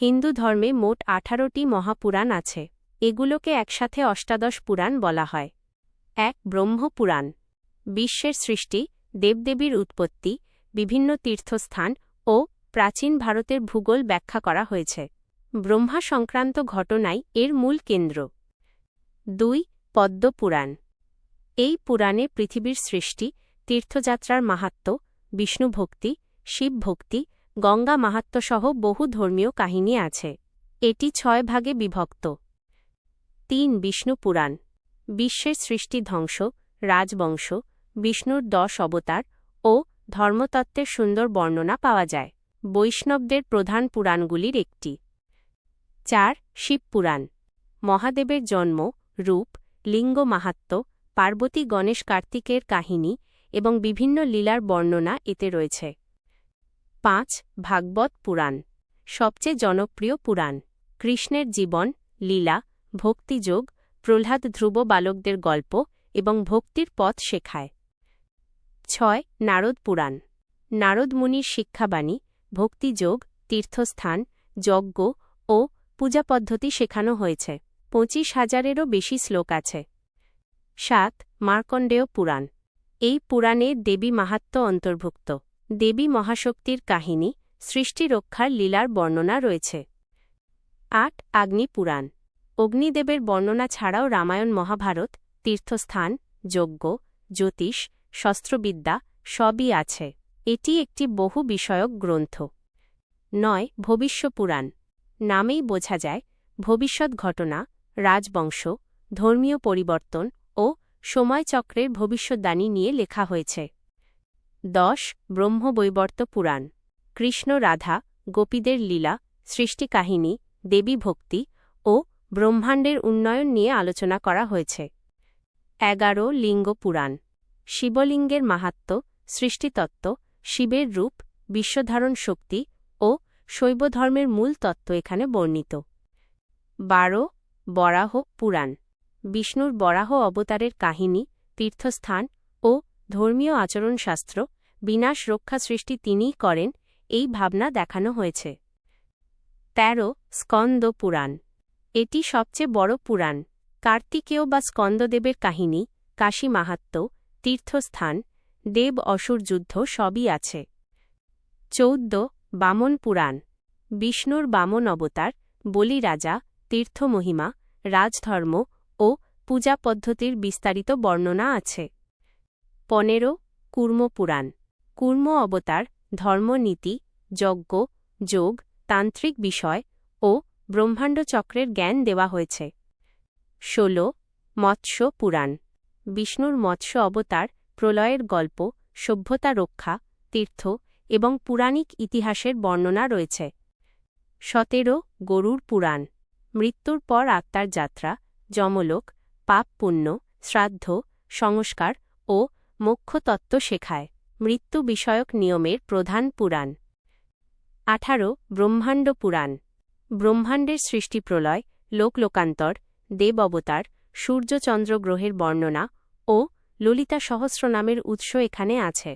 হিন্দু ধর্মে মোট আঠারোটি মহাপুরাণ আছে। এগুলোকে একসাথে অষ্টাদশ পুরাণ বলা হয়। এক, ব্রহ্মপুরাণ। বিশ্বের সৃষ্টি, দেবদেবীর উৎপত্তি, বিভিন্ন তীর্থস্থান ও প্রাচীন ভারতের ভূগোল ব্যাখ্যা করা হয়েছে। ব্রহ্মা সংক্রান্ত ঘটনাই এর মূল কেন্দ্র। দুই, পদ্মপুরাণ। এই পুরাণে পৃথিবীর সৃষ্টি, তীর্থযাত্রার মাহাত্ম্য বিষ্ণুভক্তি, শিবভক্তি গঙ্গা মাহাত্ম্যসহ বহু ধর্মীয় কাহিনী আছে। এটি ছয় ভাগে বিভক্ত। তিন, বিষ্ণু পুরাণ। বিশ্বের সৃষ্টি ধ্বংস, রাজবংশ, বিষ্ণুর দশ অবতার ও ধর্মতত্ত্বের সুন্দর বর্ণনা পাওয়া যায়। বৈষ্ণবদের প্রধান পুরাণগুলির একটি। চার শিবপুরাণ মহাদেবের জন্ম, রূপ, লিঙ্গ মাহাত্ম্য, পার্বতী গণেশ কার্তিকের কাহিনী এবং বিভিন্ন লীলার বর্ণনা এতে রয়েছে। পাঁচ ভাগবত পুরাণ। সবচেয়ে জনপ্রিয় পুরাণ। কৃষ্ণের জীবন, লীলা, ভক্তিযোগ, প্রহ্লাদ ধ্রুব বালকদের গল্প এবং ভক্তির পথ শেখায়। ছয় নারদ পুরাণ। নারদ মুনির শিক্ষাবাণী, ভক্তিযোগ, তীর্থস্থান, যজ্ঞ ও পূজা পদ্ধতি শেখানো হয়েছে। পঁচিশ হাজারেরও বেশি শ্লোক আছে। সাত মার্কণ্ডেয় পুরাণ। এই পুরাণে দেবী মাহাত্ম্য অন্তর্ভুক্ত। দেবী মহাশক্তির কাহিনী সৃষ্টি রক্ষার লীলার বর্ণনা রয়েছে। আট আগ্নি পুরাণ অগ্নিদেবের বর্ণনা ছাড়াও রামায়ণ, মহাভারত, তীর্থস্থান, যজ্ঞ, জ্যোতিষ, শস্ত্রবিদ্যা সবই আছে। এটি একটি বহু বিষয়ক গ্রন্থ। নয় ভবিষ্য পুরাণ নামেই বোঝা যায়, ভবিষ্যৎ ঘটনা, রাজবংশ, ধর্মীয় পরিবর্তন ও সময়চক্রের ভবিষ্যদ্বাণী নিয়ে লেখা হয়েছে। দশ, ব্রহ্মবৈবর্ত পুরাণ। কৃষ্ণ রাধা, গোপীদের লীলা সৃষ্টি কাহিনী দেবী ভক্তি ও ব্রহ্মাণ্ডের উন্নয়ন নিয়ে আলোচনা করা হয়েছে। এগারো, লিঙ্গ পুরাণ। শিবলিঙ্গের মাহাত্ম্য, সৃষ্টিতত্ত্ব, শিবের রূপ, বিশ্বধারণ শক্তি ও শৈবধর্মের মূল তত্ত্ব এখানে বর্ণিত। বারো, বরাহ পুরাণ। বিষ্ণুর বরাহ অবতারের কাহিনী, তীর্থস্থান ও ধর্মীয় আচরণশাস্ত্র বিনাশ রক্ষা সৃষ্টি তিনিই করেন, এই ভাবনা দেখানো হয়েছে। ১৩ স্কন্দ পুরাণ। এটি সবচেয়ে বড় পুরাণ। কার্তিকেয় বা স্কন্দদেবের কাহিনী, কাশী মাহাত্ম্য তীর্থস্থান, দেব অসুর যুদ্ধ সবই আছে। চৌদ্দ, বামন পুরাণ। বিষ্ণুর বামন অবতার, বলি রাজা তীর্থমহিমা রাজধর্ম ও পূজা পদ্ধতির বিস্তারিত বর্ণনা আছে। পনেরো, কুর্ম পুরাণ। কুর্ম অবতার, ধর্মনীতি, যজ্ঞ, যোগ, তান্ত্রিক বিষয় ও ব্রহ্মাণ্ড চক্রের জ্ঞান দেওয়া হয়েছে। ১৬ মৎস্য পুরাণ। বিষ্ণুর মৎস্য অবতার, প্রলয়ের গল্প, সভ্যতা রক্ষা, তীর্থ এবং পুরাণিক ইতিহাসের বর্ণনা রয়েছে। সতেরো গরুর পুরাণ। মৃত্যুর পর আত্মার যাত্রা, যমলোক, পাপ পুণ্য, শ্রাদ্ধ, সংস্কার ও মোক্ষতত্ত্ব শেখায়। মৃত্যু বিষয়ক নিয়মের প্রধান পুরাণ। আঠারো, ব্রহ্মাণ্ড পুরাণ। ব্রহ্মাণ্ডের সৃষ্টি প্রলয়, লোকলোকান্তর, দেব অবতার সূর্যচন্দ্র গ্রহের বর্ণনা ও ললিতা সহস্র নামের উৎস এখানে আছে।